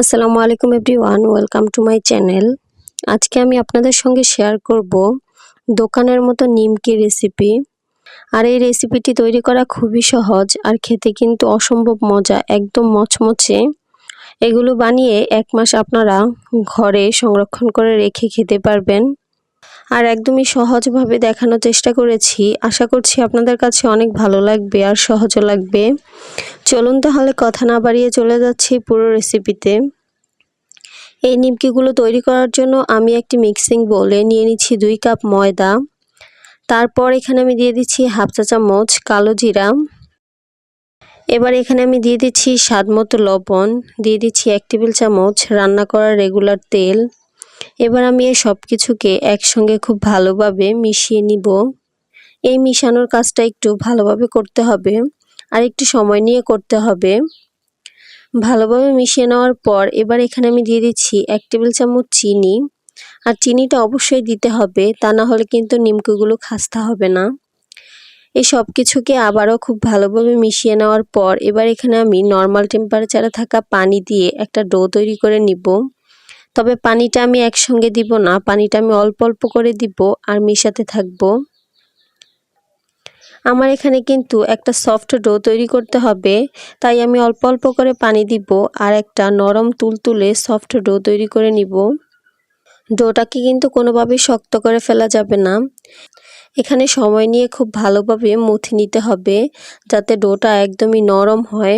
আসসালামু আলাইকুম everyone, welcome to my channel. আজকে আমি আপনাদের সঙ্গে শেয়ার করব দোকানের মতো নিমকি রেসিপি। আর এই রেসিপিটি তৈরি করা খুবই সহজ আর খেতে কিন্তু অসম্ভব মজা, একদম মচমচে। এগুলো বানিয়ে এক মাস আপনারা ঘরে সংরক্ষণ করে রেখে খেতে পারবেন। আর একদমই সহজভাবে দেখানোর চেষ্টা করেছি। আশা করছি আপনাদের কাছে অনেক ভালো লাগবে আর সহজও লাগবে। চলুন তাহলে কথা না বাড়িয়ে চলে যাচ্ছি পুরো রেসিপিতে এই নিমকিগুলো তৈরি করার জন্য আমি একটি মিক্সিং বলে নিয়ে নিচ্ছি দুই কাপ ময়দা। তারপর এখানে আমি দিয়ে দিচ্ছি হাফ চা চামচ কালো জিরা। এবার এখানে আমি দিয়ে দিচ্ছি স্বাদ মতো লবণ। দিয়ে দিচ্ছি এক টেবিল চামচ রান্না করা রেগুলার তেল। এবার আমি এই সব কিছুকে একসঙ্গে খুব ভালোভাবে মিশিয়ে নিব। এই মিশানোর কাজটা একটু ভালোভাবে করতে হবে। আর একটু সময় নিয়ে করতে হবে। ভালোভাবে মিশিয়ে নেওয়ার পর এবার এখানে আমি দিয়ে দিচ্ছি এক টেবিল চামচ চিনি। আর চিনিটা অবশ্যই দিতে হবে, তা না হলে কিন্তু নিমকিগুলো খাস্তা হবে না। এই সব কিছুকে আবারও খুব ভালোভাবে মিশিয়ে নেওয়ার পর এবার এখানে আমি নর্মাল টেম্পারেচারে থাকা পানি দিয়ে একটা ডো তৈরি করে নিব। তবে পানিটা আমি একসঙ্গে দিব না, পানিটা আমি অল্প অল্প করে দিব আর মিশাতে থাকব। আমার এখানে কিন্তু একটা সফট ডো তৈরি করতে হবে। তাই আমি অল্প অল্প করে পানি দিব আর একটা নরম তুলতুলে সফট ডো তৈরি করে নিব। ডোটাকে কিন্তু কোনোভাবেই শক্ত করে ফেলা যাবে না। এখানে সময় নিয়ে খুব ভালোভাবে মুথে নিতে হবে যাতে ডোটা একদমই নরম হয়।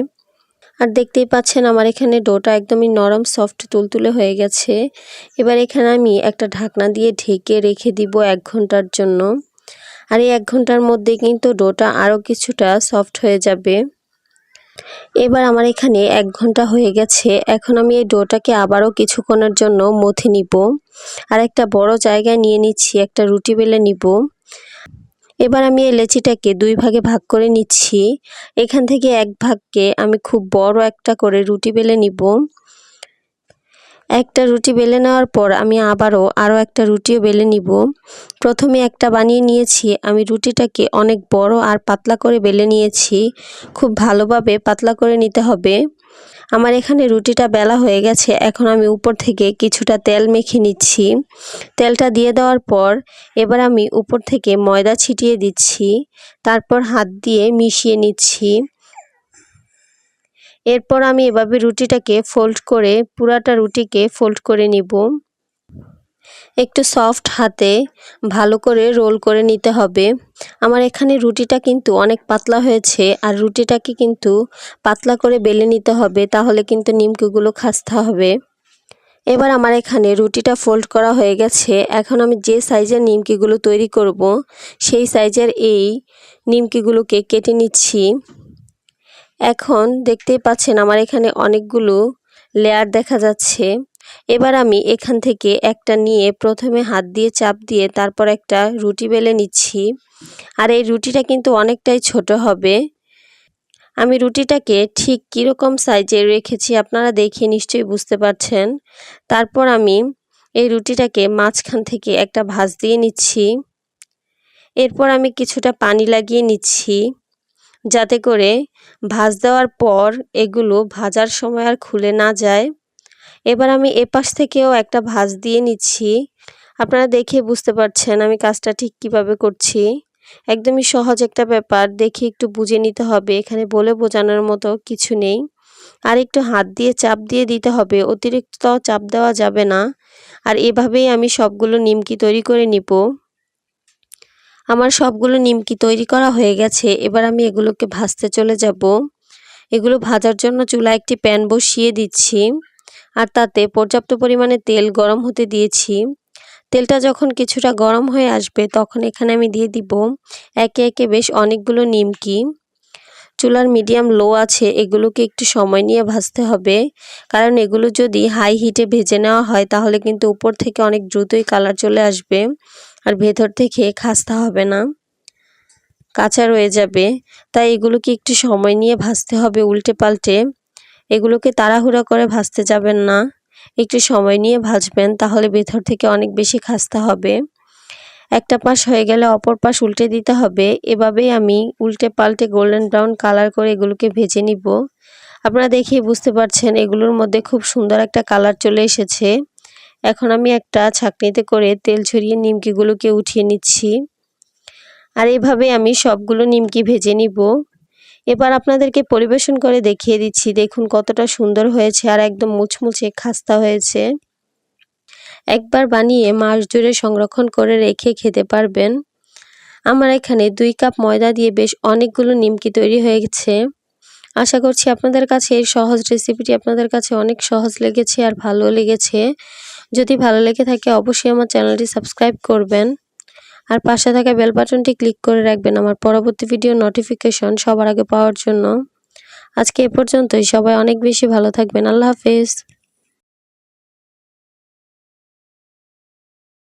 আর দেখতেই পাচ্ছেন আমার এখানে ডোটা একদমই নরম, সফট, তুলতুলে হয়ে গেছে। এবার এখানে আমি একটা ঢাকনা দিয়ে ঢেকে রেখে দিব এক ঘণ্টার জন্য। আর এই এক ঘণ্টার মধ্যে কিন্তু ডোটা আরও কিছুটা সফট হয়ে যাবে। এবার আমার এখানে এক ঘণ্টা হয়ে গেছে। এখন আমি এই ডোটাকে আবারও কিছুক্ষণের জন্য মথে নিব আর একটা বড় জায়গায় নিয়ে নিচ্ছি, একটা রুটি বেলে নিব। এবার আমি এই লেচিটাকে দুই ভাগে ভাগ করে নিচ্ছি। এখান থেকে এক ভাগকে আমি খুব বড় একটা করে রুটি বেলে নিব। একটা রুটি বেলে নেওয়ার পর আমি আবারও আরও একটা রুটিও বেলে নিব। প্রথমে একটা বানিয়ে নিয়েছি। আমি রুটিটাকে অনেক বড় আর পাতলা করে বেলে নিয়েছি। খুব ভালোভাবে পাতলা করে নিতে হবে। আমার এখানে রুটিটা বেলা হয়ে গেছে। এখন আমি উপর থেকে কিছুটা তেল মেখে নিচ্ছি। তেলটা দিয়ে দেওয়ার পর এবার আমি উপর থেকে ময়দা ছিটিয়ে দিচ্ছি। তারপর হাত দিয়ে মিশিয়ে নিচ্ছি। এরপর আমি এভাবে রুটিটাকে ফোল্ড করে, পুরাটা রুটিকে ফোল্ড করে নিব। একটু সফট হাতে ভালো করে রোল করে নিতে হবে। আমার এখানে রুটিটা কিন্তু অনেক পাতলা হয়েছে আর রুটিটাকে কিন্তু পাতলা করে বেলে নিতে হবে, তাহলে কিন্তু নিমকিগুলো খাস্তা হবে। এবার আমার এখানে রুটিটা ফোল্ড করা হয়ে গেছে। এখন আমি যে সাইজের নিমকিগুলো তৈরি করব, সেই সাইজের এই নিমকিগুলোকে কেটে নিচ্ছি। এখন দেখতেই পাচ্ছেন আমার এখানে অনেকগুলো লেয়ার দেখা যাচ্ছে। এবার আমি এখান থেকে একটা নিয়ে প্রথমে হাত দিয়ে চাপ দিয়ে তারপর একটা রুটি বেলে নিচ্ছি। আর এই রুটিটা কিন্তু অনেকটাই ছোট হবে। আমি রুটিটাকে ঠিক কীরকম সাইজে রেখেছি আপনারা দেখে নিশ্চয়ই বুঝতে পারছেন। তারপর আমি এই রুটিটাকে মাঝখান থেকে একটা ভাজ দিয়ে নিচ্ছি। এরপর আমি কিছুটা পানি লাগিয়ে নিচ্ছি। যাতে করে ভাজ দেওয়ার পর এগুলো ভাজার সময় আর খুলে না যায়। এবার আমি এপাশ থেকেও একটা ভাজ দিয়ে নিচ্ছি। আপনারা দেখে বুঝতে পারছেন আমি কাজটা ঠিক কীভাবে করছি। একদমই সহজ একটা ব্যাপার, দেখে একটু বুঝে নিতে হবে। এখানে বলে বোঝানোর মতো কিছু নেই। আর একটু হাত দিয়ে চাপ দিয়ে দিতে হবে, অতিরিক্ত চাপ দেওয়া যাবে না। আর এভাবেই আমি সবগুলো নিমকি তৈরি করে নিব। আমার সবগুলো নিমকি তৈরি করা হয়ে গেছে। এবার আমি এগুলোকে ভাজতে চলে যাব। এগুলো ভাজার জন্য চুলা একটি প্যান বসিয়ে দিচ্ছি। আর তাতে পর্যাপ্ত পরিমাণে তেল গরম হতে দিয়েছি। তেলটা যখন কিছুটা গরম হয়ে আসবে, তখন এখানে আমি দিয়ে দিব একে একে বেশ অনেকগুলো নিমকি। চুলার মিডিয়াম লো আছে, এগুলোকে একটু সময় নিয়ে ভাজতে হবে। কারণ এগুলো যদি হাই হিটে ভেজে নেওয়া হয়, তাহলে কিন্তু উপর থেকে অনেক দ্রুতই কালার চলে আসবে। আর ভেতর থেকে খাস্তা হবে না। কাঁচা রয়ে যাবে। তাই এগুলোকে একটু সময় নিয়ে ভাজতে হবে উল্টে পাল্টে। এগুলোকে তাড়াহুড়া করে ভাজতে যাবেন না। একটু সময় নিয়ে ভাজবেন, তাহলে ভেতর থেকে অনেক বেশি খাস্তা হবে। একটা পাশ হয়ে গেলে অপর পাশ উল্টে দিতে হবে। এভাবেই আমি উল্টে পাল্টে গোল্ডেন ব্রাউন কালার করে এগুলোকে ভেজে নিব। আপনারা দেখেই বুঝতে পারছেন এগুলোর মধ্যে খুব সুন্দর একটা কালার চলে এসেছে। এখন আমি একটা ছাঁকনিতে করে তেল ছড়িয়ে নিমকিগুলোকে উঠিয়ে নিচ্ছি। আর এইভাবে আমি সবগুলো নিমকি ভেজে নিব। এবার আপনাদেরকে পরিবেশন করে দেখিয়ে দিচ্ছি। দেখুন কতটা সুন্দর হয়েছে আর একদম মুচমুচে খাস্তা হয়েছে। একবার বানিয়ে মাস জুড়ে সংরক্ষণ করে রেখে খেতে পারবেন। আমার এখানে দুই কাপ ময়দা দিয়ে বেশ অনেকগুলো নিমকি তৈরি হয়ে গেছে আশা করছি আপনাদের কাছে এই সহজ রেসিপিটি আপনাদের কাছে অনেক সহজ লেগেছে আর ভালো লেগেছে। যদি ভালো লেগে থাকে অবশ্যই আমার চ্যানেলটি সাবস্ক্রাইব করবেন। আর পাশে থাকা বেল বাটনটি ক্লিক করে রাখবেন আমার পরবর্তী ভিডিও নোটিফিকেশন সবার আগে পাওয়ার জন্য। আজকে এ পর্যন্তই। সবাই অনেক বেশি ভালো থাকবেন। আল্লাহ হাফেজ।